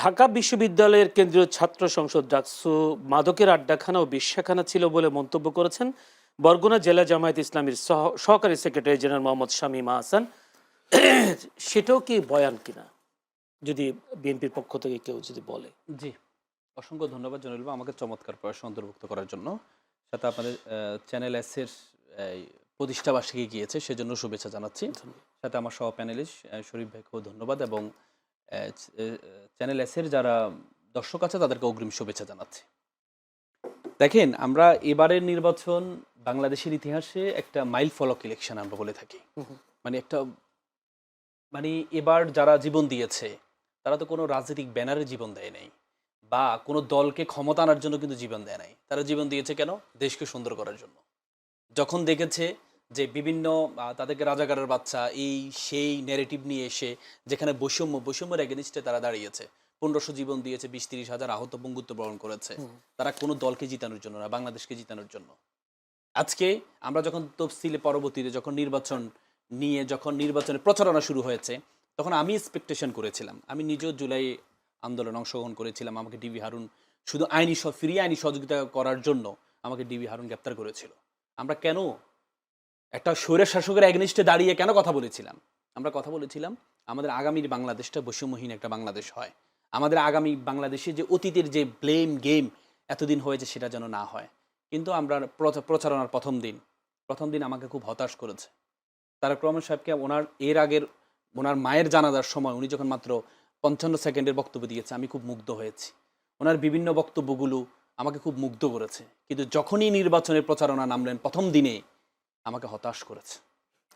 ঢাকা বিশ্ববিদ্যালয়ের কেন্দ্রীয় ছাত্র সংসদ ডাকসু মাদকের আড্ডাখানা ও বিশ্বাখানা ছিল বলে মন্তব্য করেছেন বরগুনা জেলা জামায়াত ইসলামীর সহকারী সেক্রেটারি জেনারেল মোহাম্মদ শামীম আহসান। সেটাও কি বয়ান কিনা? যদি বিএনপির পক্ষ থেকে কেউ যদি বলে। জি অসংখ্য ধন্যবাদ জনাইল আমাকে চমৎকার প্রয়াস অন্তর্ভুক্ত করার জন্য। সাথে আপনাদের চ্যানেল এস এর এই, প্রতিষ্ঠাবার্ষিকী গিয়েছে সেজন্য শুভেচ্ছা জানাচ্ছি। সাথে আমার সহ প্যানেলিস্ট শরীফ ভাইকেও ধন্যবাদ এবং চ্যানেল এসের যারা দর্শক আছে তাদেরকে অগ্রিম শুভেচ্ছা জানাচ্ছি। দেখেন আমরা এবারের নির্বাচন বাংলাদেশের ইতিহাসে একটা মাইল ফলক ইলেকশন আমরা বলে থাকি। মানে একটা মানে এবার যারা জীবন দিয়েছে তারা তো কোনো রাজনৈতিক ব্যানারে জীবন দেয় নাই বা কোনো দলকে ক্ষমতা আনার জন্য কিন্তু জীবন দেয় নাই। তারা জীবন দিয়েছে কেন? দেশকে সুন্দর করার জন্য। যখন দেখেছে যে বিভিন্ন তাদেরকে রাজাকারের বাচ্চা এই সেই ন্যারেটিভ নিয়ে এসে যেখানে বৈষম্য বৈষম্যের এগেনিস্টে তারা দাঁড়িয়েছে। পনেরোশো জীবন দিয়েছে বিশ তিরিশ হাজার আহত বঙ্গুত্ব বরণ করেছে। তারা কোনো দলকে জিতানোর জন্য না বাংলাদেশকে জিতানোর জন্য। আজকে আমরা যখন তফসিলে পরবর্তীতে যখন নির্বাচন নিয়ে যখন নির্বাচনের প্রচারণা শুরু হয়েছে তখন আমি এক্সপেকটেশন করেছিলাম। আমি নিজেও জুলাই আন্দোলন অংশগ্রহণ করেছিলাম। আমাকে ডিবি হারুন শুধু আইনি সহ ফ্রি আইনি সহযোগিতা করার জন্য আমাকে ডিবি হারুন গ্রেপ্তার করেছিল। আমরা কেন একটা স্বৈরের শাসকের অ্যাগনিস্টে দাঁড়িয়ে কেন কথা বলেছিলাম? আমরা কথা বলেছিলাম, আমাদের আগামীর বাংলাদেশটা বৈষম্যহীন একটা বাংলাদেশ হয়। আমাদের আগামী বাংলাদেশে যে অতীতের যে ব্লেম গেম এতদিন হয়েছে সেটা যেন না হয়। কিন্তু আমরা প্রচা- প্রচারণার প্রথম দিন প্রথম দিন আমাকে খুব হতাশ করেছে। তারা রহমান সাহেবকে ওনার, এর আগের, ওনার মায়ের জানাজার সময় উনি যখন মাত্র পঞ্চান্ন সেকেন্ডের বক্তব্য দিয়েছে, আমি খুব মুগ্ধ হয়েছি। ওনার বিভিন্ন বক্তব্যগুলো আমাকে খুব মুগ্ধ করেছে। কিন্তু যখনই নির্বাচনের প্রচারণা নামলেন প্রথম দিনে আমাকে হতাশ করেছে।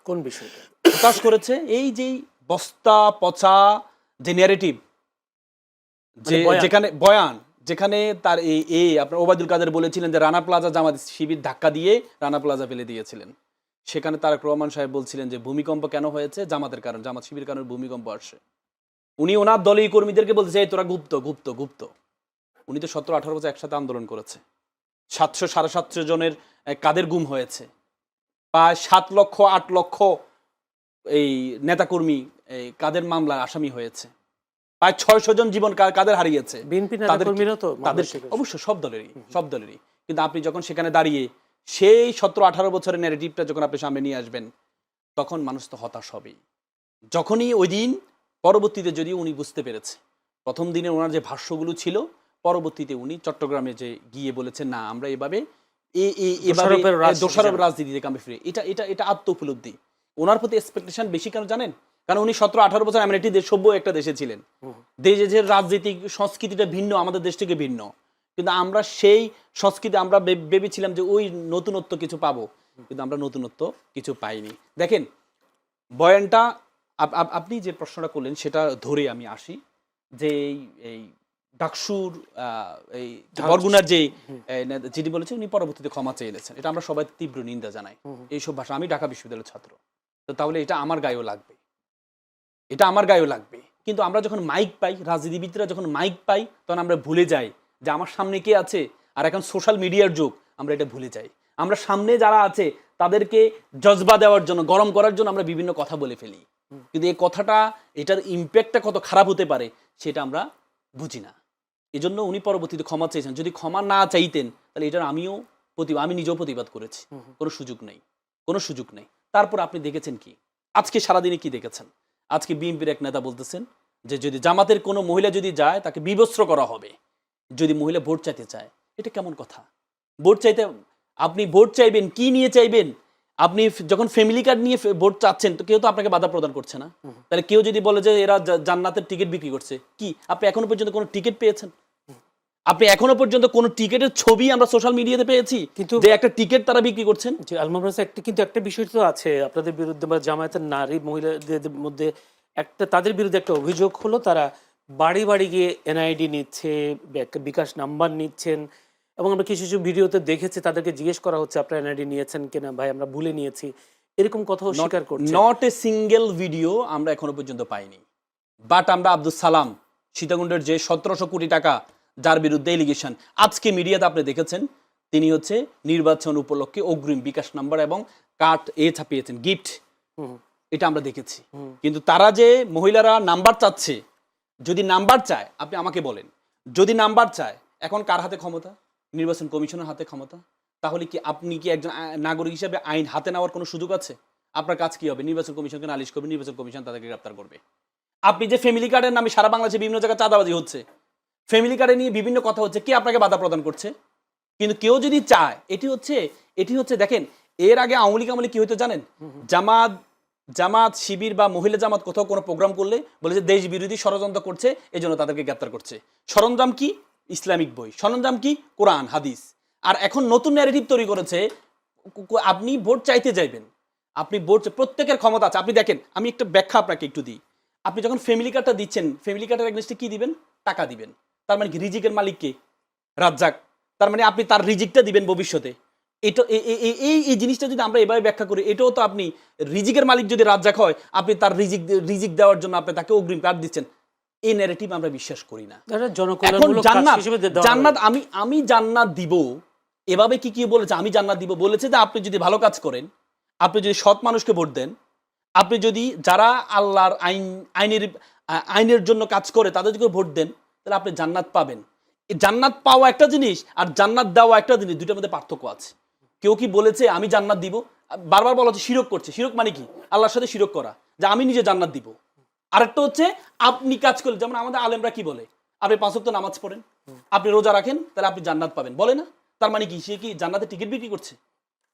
কোন বিষয়টা? হতাশ করেছে এই যে বস্তা পচা যে ন্যারেটিভ যে মানে যেখানে বয়ান যেখানে তার এই এই আপনার ওবায়দুল কাদের বলেছিলেন যে রানা প্লাজা জামাত শিবির ধাক্কা দিয়ে রানা প্লাজা ফেলে দিয়েছিলেন। সেখানে তারেক রহমান সাহেব বলছিলেন যে ভূমিকম্প কেন হয়েছে? জামাতের কারণ জামাত শিবির কারণে ভূমিকম্প আসছে। উনি ওনার দলীয় কর্মীদেরকে বলছে এই তোরা গুপ্ত গুপ্ত গুপ্ত। উনি তো সতেরো আঠারো বছর একসাথে আন্দোলন করেছে। সাতশো সাড়ে সাতশো জনের কাদের গুম হয়েছে? প্রায় সাত লক্ষ আট লক্ষ এই নেতাকর্মী এই কাদের মামলায় আসামি হয়েছে? প্রায় ছয়শো জন জীবন কাদের হারিয়েছে? অবশ্যই সব দলেরই সব দলেরই। কিন্তু আপনি যখন সেখানে দাঁড়িয়ে সেই সতেরো আঠারো বছরের ন্যারেটিভটা যখন আপনি সামনে নিয়ে আসবেন তখন মানুষ তো হতাশ হবেই। যখনই ওই দিন পরবর্তীতে যদি উনি বুঝতে পেরেছে প্রথম দিনে ওনার যে ভাষ্যগুলো ছিল পরবর্তীতে উনি চট্টগ্রামে যে গিয়ে বলেছেন না আমরা এভাবে দোষারোপের রাজনীতি দোষারোপ যাবে। রাজনীতি থেকে আমি ফিরে। এটা এটা এটা আত্ম উপলব্ধি ওনার প্রতি এক্সপেকটেশন বেশি কেন জানেন? কারণ উনি সতেরো আঠারো বছর আমেরিটি দেশ সভ্য একটা দেশে ছিলেন। রাজনৈতিক সংস্কৃতিটা ভিন্ন আমাদের দেশ থেকে ভিন্ন। কিন্তু আমরা সেই সংস্কৃতি আমরা ভেবেছিলাম যে ওই নতুনত্ব কিছু পাবো। কিন্তু আমরা নতুনত্ব কিছু পাইনি। দেখেন বয়ানটা আপ- আপ- আপনি যে প্রশ্নটা করলেন সেটা ধরে আমি আসি। যে এই- এই ডাকসুর এই বরগুনার যে হুম। এই নেতা যেটি বলেছে উনি পরবর্তীতে ক্ষমা চেয়ে এনেছেন এটা আমরা সবাই তীব্র নিন্দা জানাই। এইসব ভাষা আমি ঢাকা বিশ্ববিদ্যালয়ের ছাত্র। তো তাহলে এটা আমার গায়েও লাগবে। এটা আমার গায়েও লাগবে। কিন্তু আমরা যখন মাইক পাই রাজনীতিবিদরা যখন মাইক পাই তখন আমরা ভুলে যাই যে আমার সামনে কে আছে। আর এখন সোশ্যাল মিডিয়ার যুগ আমরা এটা ভুলে যাই। আমরা সামনে যারা আছে তাদেরকে জজবা দেওয়ার জন্য গরম করার জন্য আমরা বিভিন্ন কথা বলে ফেলি। কিন্তু এই কথাটা এটার ইম্প্যাক্টটা কত খারাপ হতে পারে সেটা আমরা বুঝি না। এই জন্য উনি পরবর্তীতে ক্ষমা চেয়েছেন। যদি ক্ষমা না চাইতেন তাহলে এটার আমিও প্রতি আমি নিজেও প্রতিবাদ করেছি। কোনো সুযোগ নেই। কোনো সুযোগ নেই। তারপর আপনি দেখেছেন কি? আজকে সারাদিনে কি দেখেছেন? আজকে বিএনপির এক নেতা বলতেছেন যে যদি জামাতের কোনো মহিলা যদি যায় তাকে বিবস্ত্র করা হবে। যদি মহিলা ভোট চাইতে চায় এটা কেমন কথা? ভোট চাইতে আপনি ভোট চাইবেন কি নিয়ে চাইবেন? আপনি যখন ফ্যামিলি কার্ড নিয়ে ভোট চাচ্ছেন তো কেউ তো আপনাকে বাধা প্রদান করছে না। তাহলে কেউ যদি বলে যে এরা জান্নাতের টিকিট বিক্রি করছে কি? আপনি এখনও পর্যন্ত কোনো টিকিট পেয়েছেন? আপনি এখনও পর্যন্ত কোনো টিকিটের ছবি আমরা সোশ্যাল মিডিয়াতে পেয়েছি? কিন্তু- যে একটা টিকিট তারা বিক্রি করছেন? যে আলমাম একটা কিন্তু একটা বিষয় তো আছে আপনাদের বিরুদ্ধে বা জামায়াতের নারী মহিলাদের মধ্যে একটা তাদের বিরুদ্ধে একটা অভিযোগ হলো তারা বাড়ি বাড়ি গিয়ে এনআইডি নিচ্ছে ব্যাক- বিকাশ নাম্বার নিচ্ছেন এবং আমরা কিছু কিছু ভিডিওতে দেখেছি তাদেরকে জিজ্ঞেস করা হচ্ছে আপনারা এনআইডি নিয়েছেন কিনা? ভাই আমরা ভুলে নিয়েছি। এরকম কথাও স্বীকার করছে। নট এ সিঙ্গেল ভিডিও আমরা এখনও পর্যন্ত পাইনি। বাট আমরা আব্দুল সালাম সীতাকুণ্ডের যে সতেরোশো কোটি টাকা যার বিরুদ্ধে এলিগেশন আজকে মিডিয়াতে আপনি দেখেছেন তিনি হচ্ছে নির্বাচন উপলক্ষে অগ্রিম বিকাশ নাম্বার এবং কার্ড এ ছাপিয়েছেন গিফট এটা আমরা দেখেছি। কিন্তু তারা যে মহিলারা নাম্বার চাচ্ছে যদি নাম্বার চায় আপনি আমাকে বলেন যদি নাম্বার চায় এখন কার হাতে ক্ষমতা? নির্বাচন কমিশনের হাতে ক্ষমতা? তাহলে কি আপনি কি একজন নাগরিক হিসেবে আইন হাতে নেওয়ার কোনো সুযোগ আছে? আপনার কাজ কি হবে? নির্বাচন কমিশনকে নালিশ করবে নির্বাচন কমিশন তাদেরকে গ্রেপ্তার করবে। আপনি যে ফ্যামিলি কার্ডের নামে সারা বাংলাদেশে বিভিন্ন জায়গায় চাঁদাবাজি হচ্ছে ফ্যামিলি কার্ডে নিয়ে বিভিন্ন কথা হচ্ছে, কে আপনাকে বাধা প্রদান করছে? কিন্তু কেউ যদি চায়, এটি হচ্ছে এটি হচ্ছে, দেখেন, এর আগে আওয়ামী লীগ আমলে কি হতো জানেন? জামাত জামাত, শিবির বা মহিলা জামাত কোথাও কোনো প্রোগ্রাম করলে, বলে যে দেশ বিরোধী ষড়যন্ত্র করছে, এই জন্য তাদেরকে গ্রেপ্তার করছে। সরঞ্জাম কি? ইসলামিক বই। সরঞ্জাম কি? কোরআন, হাদিস। আর এখন নতুন ন্যারেটিভ তৈরি করেছে আপনি ভোট চাইতে যাইবেন। আপনি ভোট প্রত্যেকের ক্ষমতা আছে। আপনি দেখেন, আমি একটা ব্যাখ্যা আপনাকে একটু দিই। আপনি যখন ফ্যামিলি কার্ডটা দিচ্ছেন ফ্যামিলি কার্ডের এগেনস্টে কি দিবেন? টাকা দিবেন। তার মানে কি রিজিকের মালিক কে? রাজ্জাক। তার মানে আপনি তার রিজিকটা দিবেন ভবিষ্যতে। এটা এ- এ- এ- এই এই জিনিসটা যদি আমরা এভাবে ব্যাখ্যা করি এটাও তো আপনি রিজিকের মালিক যদি রাজ্জাক হয় আপনি তার রিজিক রিজিক দেওয়ার জন্য আপনি তাকে অগ্রিম কার্ড দিচ্ছেন। এই ন্যারেটিভ আমরা বিশ্বাস করি না। জান্নাত আমি আমি জান্নাত দিব এভাবে কি কি বলেছে? আমি জান্নাত দিব বলেছে যে আপনি যদি ভালো কাজ করেন আপনি যদি সৎ মানুষকে ভোট দেন আপনি যদি যারা আল্লাহর আইন আইনের আইনের জন্য কাজ করে তাদেরকে ভোট দেন তাহলে আপনি জান্নাত পাবেন। জান্নাত পাওয়া একটা জিনিস আর জান্নাত দেওয়া একটা জিনিস, দুইটার মধ্যে পার্থক্য আছে। কেউ কি বলেছে, আমি জান্নাত দিব বারবার বলা হচ্ছে শিরক করছে। শিরক মানে কি? আল্লাহর সাথে শিরক করা। যে আমি নিজে জান্নাত দিব। আরেকটা হচ্ছে, আপনি কাজ করলে, যেমন আমাদের আলেমরা কি বলে? আপনি পাঁচ ওয়াক্ত নামাজ পড়েন, আপনি রোজা রাখেন, তাহলে আপনি জান্নাত পাবেন। বলে না? তার মানে কি? সে কি জান্নাতে টিকিট বিক্রি করছে?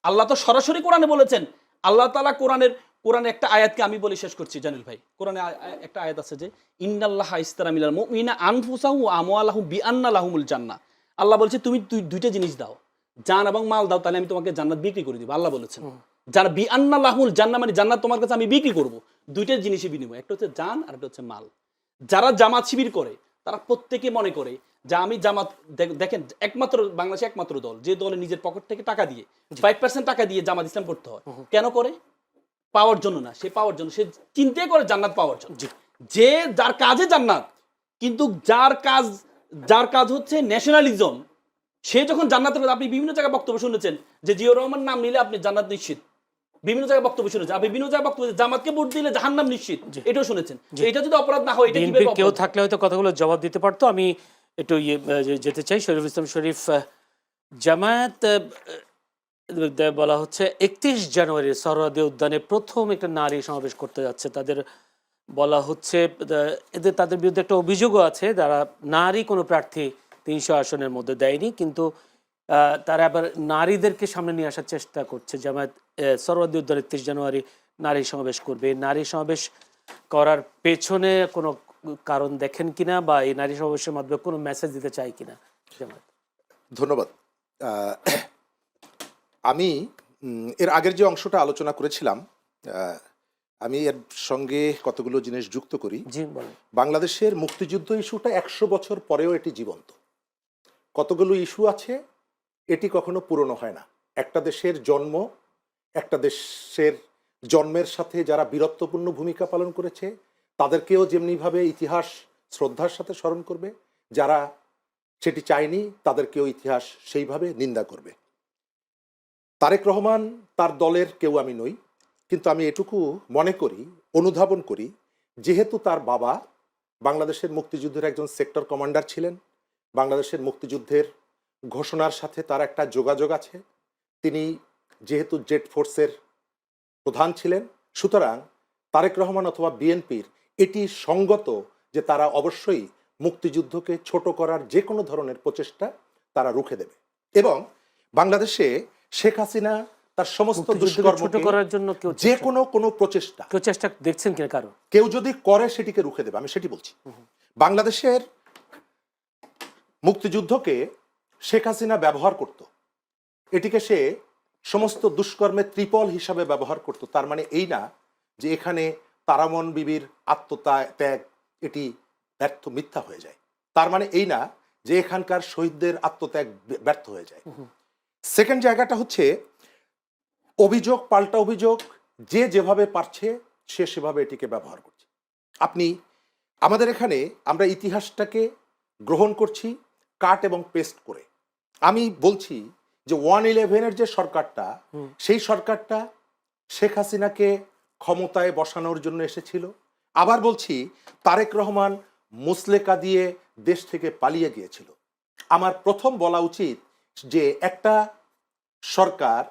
আল্লাহ তো সরাসরি কোরআনে বলেছেন, আল্লাহ তালা কোরআনের কোরআনে একটা আয়াতকে আমি বলে শেষ করছি জানিল ভাই। কোরআনে একটা আয়াত আছে যে ইন্নাল্লাহ ইস্তারামিলাল মুমিনা আনফুসাহু আমওয়ালাহু বিআন্না লাহুমুল জান্নাহ। আল্লাহ বলছে তুমি দুই- দুইটা জিনিস দাও জান এবং মাল দাও তাহলে আমি তোমাকে জান্নাত বিক্রি করে দিব। আল্লাহ বলেছেন যারা বিআন্না লাহুল জান্নাহ মানে জান্নাত তোমার কাছে আমি বিক্রি করব দুইটা জিনিসই বিনিময় একটা হচ্ছে জান আর একটা হচ্ছে মাল। যারা জামাত শিবির করে তারা প্রত্যেকে মনে করে যে আমি জামাত দেখেন একমাত্র বাংলাদেশে একমাত্র দল যে দলে নিজের পকেট থেকে টাকা দিয়ে ফাইভ পার্সেন্ট টাকা দিয়ে জামাত ইসলাম করতে হয়। কেন করে? পাওয়ার জন্য না সে পাওয়ার জন্য সে চিন্তাই করে জান্নাত পাওয়ার জন্য। যে যার কাজে জান্নাত কিন্তু যার কাজ যার কাজ হচ্ছে ন্যাশনালিজম সে যখন জান্নাতের আপনি বিভিন্ন জায়গায় বক্তব্য শুনেছেন যে জিও রহমান নাম নিলে আপনি জান্নাত নিশ্চিত। বিভিন্ন জায়গায় বক্তব্য শুনেছেন আপনি বিভিন্ন জায়গায় বক্তব্য জামাতকে ভোট দিলে জাহান্নাম নিশ্চিত। এটাও শুনেছেন। এটা যদি অপরাধ না হয় এটা কেউ থাকলে হয়তো কথাগুলো জবাব দিতে পারতো। আমি একটু ইয়ে যেতে চাই শরীফ ইসলাম শরীফ জামায়াত বলা হচ্ছে, একত্রিশ জানুয়ারি সরহদি উদ্যানে প্রথম একটা নারী সমাবেশ করতে যাচ্ছে। তাদের বলা হচ্ছে এদের, তাদের বিরুদ্ধে একটা অভিযোগও আছে, যারা নারী কোনো প্রার্থী তিনশো আসনের মধ্যে দেয়নি, কিন্তু তারা আবার নারীদেরকে সামনে নিয়ে আসার চেষ্টা করছে। জামায়াত সরহদি উদ্যান একত্রিশ জানুয়ারি নারী সমাবেশ করবে। নারী সমাবেশ করার পেছনে কোনো কারণ দেখেন কিনা বা এই নারী সমাবেশের মাধ্যমে কোনো মেসেজ দিতে চাই কিনা? জামায়াত। ধন্যবাদ। আমি এর আগের যে অংশটা আলোচনা করেছিলাম আমি এর সঙ্গে কতগুলো জিনিস যুক্ত করি। বাংলাদেশের মুক্তিযুদ্ধ ইস্যুটা একশো বছর পরেও এটি জীবন্ত। কতগুলো ইস্যু আছে এটি কখনো পুরনো হয় না। একটা দেশের জন্ম একটা দেশের জন্মের সাথে যারা বীরত্বপূর্ণ ভূমিকা পালন করেছে তাদেরকেও যেমনিভাবে ইতিহাস শ্রদ্ধার সাথে স্মরণ করবে। যারা সেটি চায়নি তাদেরকেও ইতিহাস সেইভাবে নিন্দা করবে। তারেক রহমান তার দলের কেউ আমি নই, কিন্তু আমি এটুকু মনে করি, অনুধাবন করি, যেহেতু তার বাবা বাংলাদেশের মুক্তিযুদ্ধের একজন সেক্টর কমান্ডার ছিলেন, বাংলাদেশের মুক্তিযুদ্ধের ঘোষণার সাথে তার একটা যোগাযোগ আছে, তিনি যেহেতু জেট ফোর্সের প্রধান ছিলেন, সুতরাং তারেক রহমান অথবা বিএনপির এটি সঙ্গত যে তারা অবশ্যই মুক্তিযুদ্ধকে ছোট করার যে কোনো ধরনের প্রচেষ্টা তারা রুখে দেবে। এবং বাংলাদেশে শেখ হাসিনা তার সমস্ত ছোট করার জন্য কেউ যে কোনো কোনো প্রচেষ্টা কেউ চেষ্টা দেখছেন কিনা কারও? কেউ যদি করে সেটিকে রুখে দেবে আমি সেটি বলছি। বাংলাদেশের মুক্তিযুদ্ধকে শেখ হাসিনা ব্যবহার করত। এটিকে সে সমস্ত দুষ্কর্মের ত্রিপল হিসাবে ব্যবহার করত। তার মানে এই না যে এখানে তারামন বিবির আত্মত্যাগ এটি ব্যর্থ মিথ্যা হয়ে যায়। তার মানে এই না যে এখানকার শহীদদের আত্মত্যাগ ব্যর্থ হয়ে যায়। সেকেন্ড জায়গাটা হচ্ছে অভিযোগ পাল্টা অভিযোগ যে যেভাবে পারছে সে সেভাবে এটিকে ব্যবহার করছে। আপনি আমাদের এখানে আমরা ইতিহাসটাকে গ্রহণ করছি কাট এবং পেস্ট করে। আমি বলছি যে ওয়ান ইলেভেনের যে সরকারটা সেই সরকারটা শেখ হাসিনাকে ক্ষমতায় বসানোর জন্য এসেছিল। আবার বলছি তারেক রহমান মুসলেকা দিয়ে দেশ থেকে পালিয়ে গিয়েছিল। আমার প্রথম বলা উচিত যে একটা সরকার,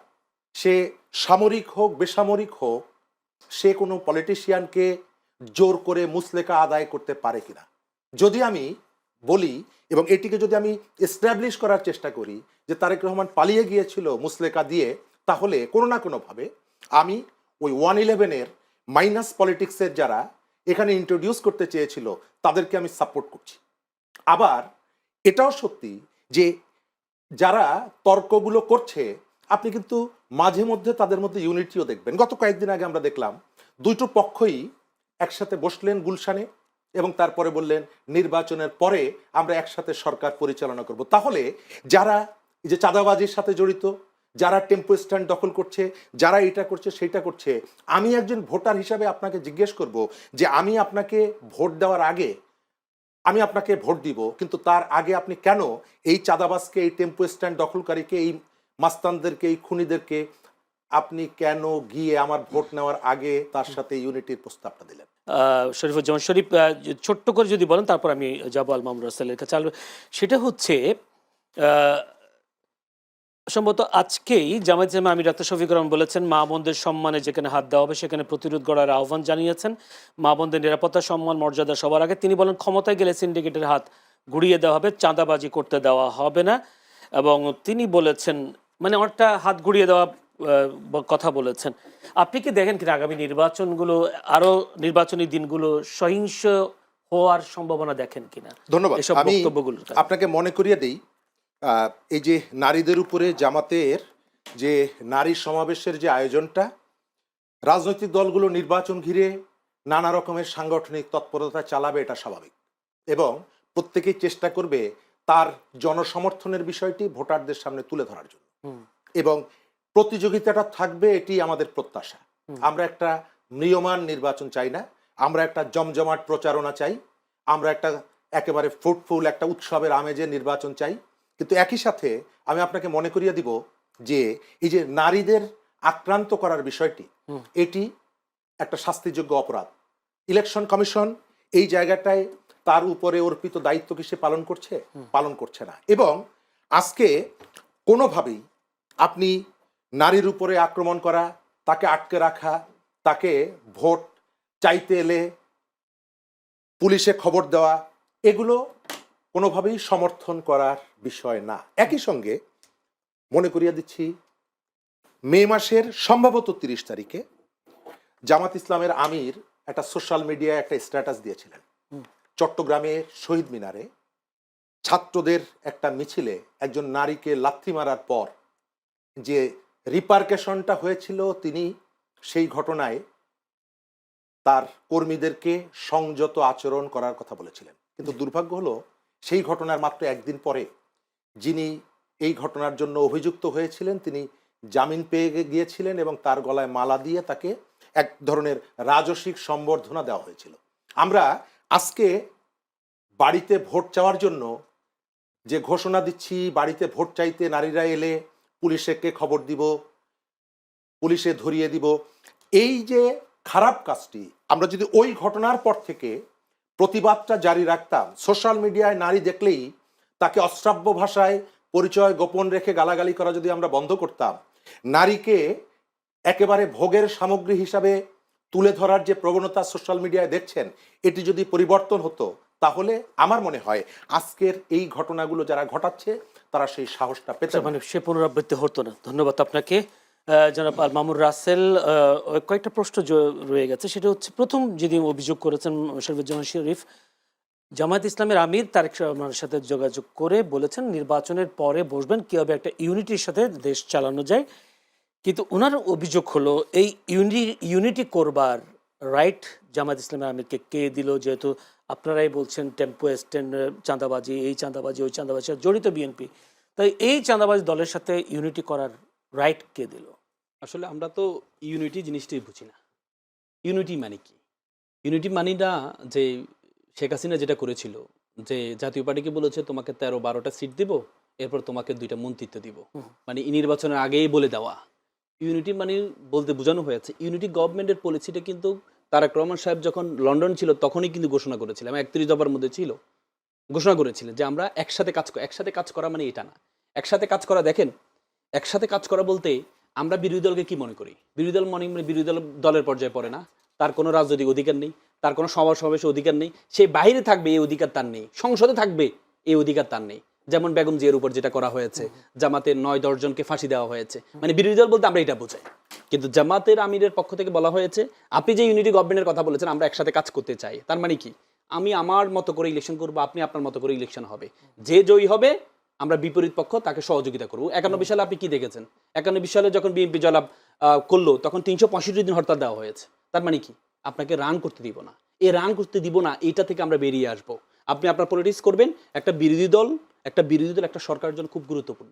সে সামরিক হোক, বেসামরিক হোক, সে কোনো পলিটিশিয়ানকে জোর করে মুসলেকা আদায় করতে পারে কিনা। যদি আমি বলি এবং এটিকে যদি আমি এস্টাবলিশ করার চেষ্টা করি যে তারেক রহমান পালিয়ে গিয়েছিল মুসলেকা দিয়ে, তাহলে কোনো না কোনোভাবে আমি ওই ওয়ান ইলেভেনের মাইনাস পলিটিক্সের যারা এখানে ইন্ট্রোডিউস করতে চেয়েছিল, তাদেরকে আমি সাপোর্ট করছি। আবার এটাও সত্যি যে যারা তর্কগুলো করছে, আপনি কিন্তু মাঝে মধ্যে তাদের মধ্যে ইউনিটিও দেখবেন। গত কয়েকদিন আগে আমরা দেখলাম দুটো পক্ষই একসাথে বসলেন গুলশানে এবং তারপরে বললেন নির্বাচনের পরে আমরা একসাথে সরকার পরিচালনা করব। তাহলে যারা যে চাঁদাবাজির সাথে জড়িত, যারা টেম্পো স্ট্যান্ড দখল করছে, যারা এটা করছে, সেটা করছে, আমি একজন ভোটার হিসাবে আপনাকে জিজ্ঞেস করব যে আমি আপনাকে ভোট দেওয়ার আগে আমি আপনাকে ভোট দিব, কিন্তু তার আগে আপনি কেন এই চাঁদাবাসকে এই টেম্পো স্ট্যান্ড দখলকারীকে, এই মাস্তানদেরকে, এই খুনিদেরকে আপনি কেন গিয়ে আমার ভোট নেওয়ার আগে তার সাথে ইউনিটির প্রস্তাবটা দিলেন? শরীফুজ্জামান, শরীফ ছোট্ট করে যদি বলেন, তারপর আমি যাব আল মামুর রাসেলের কাছে। সেটা হচ্ছে সম্ভবত আজকেই জামায়াত ইসলামী আমির ডাক্তার শফিকুর রহমান বলেছেন মা বোনদের সম্মানে যেখানে হাত দেওয়া হবে সেখানে প্রতিরোধ গড়ার আহ্বান জানিয়েছেন। মা বোনদের নিরাপত্তা সম্মান মর্যাদা সবার আগে তিনি বলেন ক্ষমতায় গেলে সিন্ডিকেটের হাত ঘুরিয়ে দেওয়া হবে চাঁদাবাজি করতে দেওয়া হবে না। এবং তিনি বলেছেন মানে অনেকটা হাত ঘুরিয়ে দেওয়া কথা বলেছেন। আপনি কি দেখেন কিনা আগামী নির্বাচনগুলো আরও নির্বাচনী দিনগুলো সহিংস হওয়ার সম্ভাবনা দেখেন কিনা? ধন্যবাদ। আপনাকে মনে করিয়ে দিই এই যে নারীদের উপরে জামাতের যে নারী সমাবেশের যে আয়োজনটা রাজনৈতিক দলগুলো নির্বাচন ঘিরে নানা রকমের সাংগঠনিক তৎপরতা চালাবে এটা স্বাভাবিক। এবং প্রত্যেকেই চেষ্টা করবে তার জনসমর্থনের বিষয়টি ভোটারদের সামনে তুলে ধরার জন্য। এবং প্রতিযোগিতাটা থাকবে এটি আমাদের প্রত্যাশা। আমরা একটা ম্রিয়মান নির্বাচন চাই না আমরা একটা জমজমাট প্রচারণা চাই আমরা একটা একেবারে ফ্রুটফুল একটা উৎসবের আমেজের নির্বাচন চাই। কিন্তু একই সাথে আমি আপনাকে মনে করিয়ে দিব যে এই যে নারীদের আক্রান্ত করার বিষয়টি এটি একটা শাস্তিযোগ্য অপরাধ। ইলেকশন কমিশন এই জায়গাটায় তার উপরে অর্পিত দায়িত্ব কি সে পালন করছে? পালন করছে না। এবং আজকে কোনোভাবেই আপনি নারীর উপরে আক্রমণ করা তাকে আটকে রাখা তাকে ভোট চাইতে এলে পুলিশে খবর দেওয়া এগুলো কোনোভাবেই সমর্থন করার বিষয় না। একই সঙ্গে মনে করিয়ে দিচ্ছি মে মাসের সম্ভবত তিরিশ তারিখে জামাত ইসলামের আমির একটা সোশ্যাল মিডিয়ায় একটা স্ট্যাটাস দিয়েছিলেন। হুম। চট্টগ্রামের শহীদ মিনারে ছাত্রদের একটা মিছিলে একজন নারীকে লাথি মারার পর যে রিপার্কেশনটা হয়েছিল তিনি সেই ঘটনায় তার কর্মীদেরকে সংযত আচরণ করার কথা বলেছিলেন। কিন্তু দুর্ভাগ্য হলো সেই ঘটনার মাত্র একদিন পরে যিনি এই ঘটনার জন্য অভিযুক্ত হয়েছিলেন, তিনি জামিন পেয়ে গিয়েছিলেন এবং তার গলায় মালা দিয়ে তাকে এক ধরনের রাজসিক সম্বর্ধনা দেওয়া হয়েছিল। আমরা আজকে বাড়িতে ভোট চাওয়ার জন্য যে ঘোষণা দিচ্ছি, বাড়িতে ভোট চাইতে নারীরা এলে পুলিশকে খবর দিব, পুলিশে ধরিয়ে দিব, এই যে খারাপ কাজটি, আমরা যদি ওই ঘটনার পর থেকে প্রতিবাদটা জারি রাখতাম, সোশ্যাল মিডিয়ায় নারী দেখলেই তাকে অশ্রাব্য ভাষায় পরিচয় গোপন রেখে গালাগালি করা যদি আমরা বন্ধ করতাম, নারীকে একেবারে ভোগের সামগ্রী হিসাবে তুলে ধরার যে প্রবণতা সোশ্যাল মিডিয়ায় দেখছেন, এটি যদি পরিবর্তন হতো, তাহলে আমার মনে হয় আজকের এই ঘটনাগুলো যারা ঘটাচ্ছে, তারা সেই সাহসটা পেতে মানে সে পুনরাবৃত্তি হতো না। ধন্যবাদ আপনাকে। জনাব আল মামুর রাসেল কয়েকটা প্রশ্ন রয়ে গেছে। সেটা হচ্ছে, প্রথম যিনি অভিযোগ করেছেন শরীফুজ্জামান শরীফ জামায়াত ইসলামের আমির তারেক রহমানের সাথে যোগাযোগ করে বলেছেন, নির্বাচনের পরে বসবেন কীভাবে একটা ইউনিটির সাথে দেশ চালানো যায়। কিন্তু ওনার অভিযোগ হলো, এই ইউনি, ইউনিটি করবার রাইট জামায়াত ইসলামের আমিরকে কে দিল? যেহেতু আপনারাই বলছেন, টেম্পো স্ট্যান্ড চাঁদাবাজি, এই চাঁদাবাজি, ওই চাঁদাবাজি জড়িত বিএনপি। তাই এই চাঁদাবাজি দলের সাথে ইউনিটি করার রাইট কে দিল? আসলে আমরা তো ইউনিটি জিনিসটাই বুঝি না। ইউনিটি মানে কি? ইউনিটি মানে না যে শেখ হাসিনা যেটা করেছিল যে জাতীয় পার্টিকে বলেছে তোমাকে তেরো বারোটা সিট দিব এরপর তোমাকে দুইটা মন্ত্রিত্ব দিব। মানে নির্বাচনের আগেই বলে দেওয়া। ইউনিটি মানে বলতে বোঝানো হয়েছে ইউনিটি গভর্নমেন্টের পলিসিটা কিন্তু তারেক রহমান সাহেব যখন লন্ডন ছিল তখনই কিন্তু ঘোষণা করেছিলাম একত্রিশ দফার মধ্যে ছিল। ঘোষণা করেছিলেন যে আমরা একসাথে কাজ একসাথে কাজ করা মানে এটা না। একসাথে কাজ করা দেখেন একসাথে কাজ করা বলতে আমরা বিরোধী দলকে কি মনে করি? বিরোধী দল মনে মানে বিরোধী দল দলের পর্যায়ে পড়ে না। তার কোনো রাজনৈতিক অধিকার নেই। তার কোনো সভা সমাবেশের অধিকার নেই। সে বাইরে থাকবে, এই অধিকার তার নেই। সংসদে থাকবে, এই অধিকার তার নেই। যেমন বেগম জিয়ার উপর যেটা করা হয়েছে জামাতের নয় দশজনকে ফাঁসি দেওয়া হয়েছে। মানে বিরোধী দল বলতে আমরা এটা বোঝাই। কিন্তু জামাতের আমিরের পক্ষ থেকে বলা হয়েছে, আপনি যে ইউনিটি গভর্নমেন্টের কথা বলেছেন, আমরা একসাথে কাজ করতে চাই। তার মানে কি? আমি আমার মতো করে ইলেকশন করব, আপনি আপনার মতো করে ইলেকশন হবে। যে জয়ী হবে, আমরা বিপরীত পক্ষ তাকে সহযোগিতা করব। একানব্বই সালে আপনি কি দেখেছেন? একানব্বই সালে যখন বিএনপি জলাপ করল, তখন তিনশো পঁয়ষট্টি দিন হরতাল দেওয়া হয়েছে। তার মানে কি? আপনাকে রান করতে দিব না। এই রান করতে দিব না এটা থেকে আমরা বেরিয়ে আসব। আপনি আপনার পলিটিক্স করবেন, একটা বিরোধী দল, একটা বিরোধী দল, একটা সরকারের জন্য খুব গুরুত্বপূর্ণ।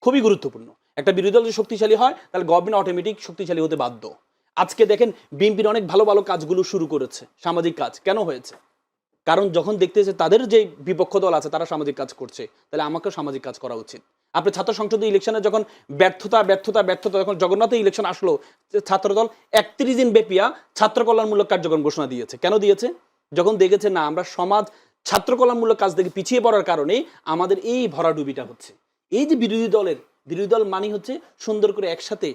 খুবই গুরুত্বপূর্ণ। একটা বিরোধী দল যদি শক্তিশালী হয়, তাহলে গভর্নমেন্ট অটোমেটিক শক্তিশালী হতে বাধ্য। আজকে দেখেন বিএনপির অনেক ভালো ভালো কাজগুলো শুরু করেছে, সামাজিক কাজ। কেন হয়েছে? কারণ যখন দেখতেছে তাদের যে বিপক্ষ দল আছে, তারা সামাজিক কাজ করছে। তাহলে আমাকেও সামাজিক কাজ করা উচিত। আপনি ছাত্র সংসদ ইলেকশনে যখন ব্যর্থতা ব্যর্থতা ব্যর্থতা, যখন জগন্নাথ ইলেকশন আসলো ছাত্রদল একত্রিশ দিন ব্যাপিয়া ছাত্র কল্যাণমূলক কার্যক্রম ঘোষণা দিয়েছে। কেন দিয়েছে? যখন দেখেছে, না, আমরা সমাজ ছাত্র কল্যাণমূলক কাজ থেকে পিছিয়ে পড়ার কারণে আমাদের এই ভরাডুবিটা হচ্ছে। এই যে বিরোধী দলের, বিরোধী দল মানে হচ্ছে সুন্দর করে একসাথে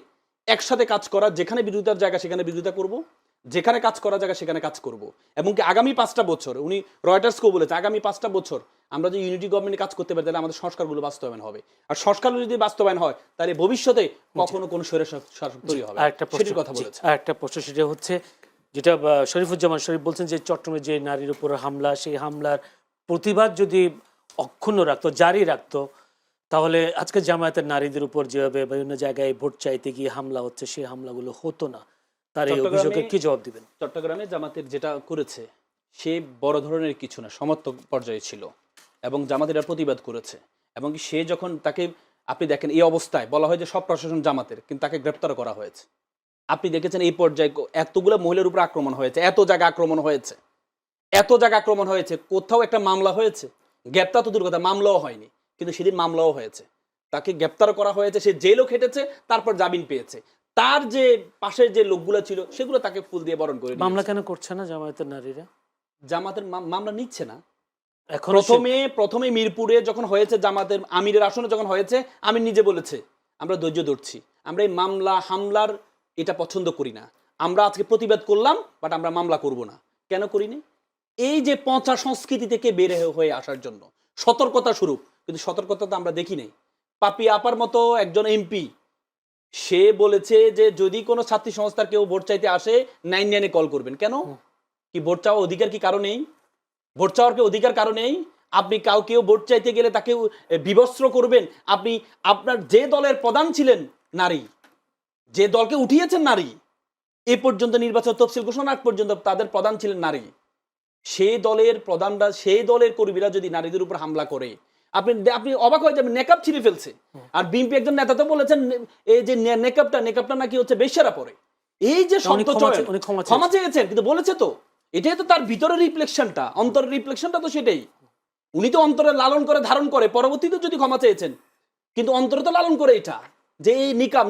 একসাথে কাজ করা, যেখানে বিরোধিতার জায়গা, সেখানে বিরোধিতা করব। যেখানে কাজ করা জায়গা সেখানে কাজ করব। এবং কি আগামী পাঁচটা বছর উনি রয়টার্সকেও বলেছে আগামী পাঁচটা বছর আমরা যে ইউনিটি গভর্নমেন্টে কাজ করতে পারি তাহলে আমাদের সংস্কারগুলো বাস্তবায়ন হবে। আর সংস্কারগুলো যদি বাস্তবায়ন হয় তাহলে ভবিষ্যতে কখনো কোনো শাসক তৈরি হবে একটা প্রশ্ন সেটির কথা বলেছে। আর একটা প্রশ্ন সেটা হচ্ছে যেটা শরীফুজ্জামান শরীফ বলছেন যে চট্টগ্রামে যে নারীর উপর হামলা সেই হামলার প্রতিবাদ যদি অক্ষুণ্ণ রাখতো জারি রাখতো তাহলে আজকে জামায়াতের নারীদের উপর যেভাবে বিভিন্ন জায়গায় ভোট চাইতে গিয়ে হামলা হচ্ছে সেই হামলাগুলো হতো না। তার এই অভিযোগে কি জবাব দিবেন? চট্টগ্রামে জামাতের যেটা করেছে সে বড় ধরনের কিছু না সমর্থক পর্যায়ে ছিল এবং জামাতের প্রতিবাদ করেছে। এবং সে যখন তাকে আপনি দেখেন এই অবস্থায় বলা হয় যে সব প্রশাসন জামাতের কিন্তু তাকে গ্রেপ্তার করা হয়েছে। আপনি দেখেছেন এই পর্যায়ে এতগুলো মহিলার উপর আক্রমণ হয়েছে এত জায়গা আক্রমণ হয়েছে এত জায়গা আক্রমণ হয়েছে কোথাও একটা মামলা হয়েছে। গ্রেপ্তার তো দূর কথা মামলাও হয়নি কিন্তু সেদিন মামলাও হয়েছে। তাকে গ্রেপ্তার করা হয়েছে সে জেলও খেটেছে তারপর জামিন পেয়েছে। তার যে পাশের যে লোকগুলো ছিল সেগুলো তাকে ফুল দিয়ে বরণ করে মামলা কেন করছে না জামায়াতের নারীরা? জামাতের মামলা নিচ্ছে না। এখন প্রথমে প্রথমে মিরপুরে যখন হয়েছে জামাতের আমিরের আসনে যখন হয়েছে আমির নিজে বলেছে আমরা ধৈর্য ধরছি আমরা এই মামলা হামলার এটা পছন্দ করি না। আমরা আজকে প্রতিবাদ করলাম বাট আমরা মামলা করব না। কেন করিনি? এই যে পচা সংস্কৃতি থেকে বের হয়ে- হয়ে আসার জন্য। সতর্কতা স্বরূপ কিন্তু সতর্কতা তো আমরা দেখি নাই। পাপি আপার মতো একজন এমপি সে বলেছে যে যদি কোনো ছাত্রী সংস্থার কেউ ভোট চাইতে আসে নাইন নাইনে কল করবেন। কেন? কি ভোট চাওয়া অধিকার কি কারও নেই? ভোট চাওয়ার কি অধিকার কারও নেই? আপনি কাউকেও ভোট চাইতে গেলে তাকে বিবস্ত্র করবেন। আপনি আপনার যে দলের প্রধান ছিলেন নারী যে দলকে উঠিয়েছেন নারী এ পর্যন্ত নির্বাচন তফসিল ঘোষণা আগ পর্যন্ত তাদের প্রধান ছিলেন নারী। সেই দলের প্রধানরা সেই দলের কর্মীরা যদি নারীদের উপর হামলা করে আপনি আপনি অবাক হয়ে যাবেন নেকআপ ছিঁড়ে ফেলছে। আর বিএনপি একজন নেতা তো বলেছেন এই যে নেকআপটা নেকাবটা নাকি হচ্ছে বেশারা পরে। এই যে শব্দ ক্ষমা চেয়েছেন। কিন্তু বলেছে তো এটাই তো তার ভিতরের রিফ্লেকশনটা অন্তরের রিফ্লেকশনটা তো সেটাই। উনি তো অন্তরে লালন করে ধারণ করে পরবর্তীতে যদি ক্ষমা চেয়েছেন কিন্তু অন্তরে তো লালন করে এটা যে এই নিকাম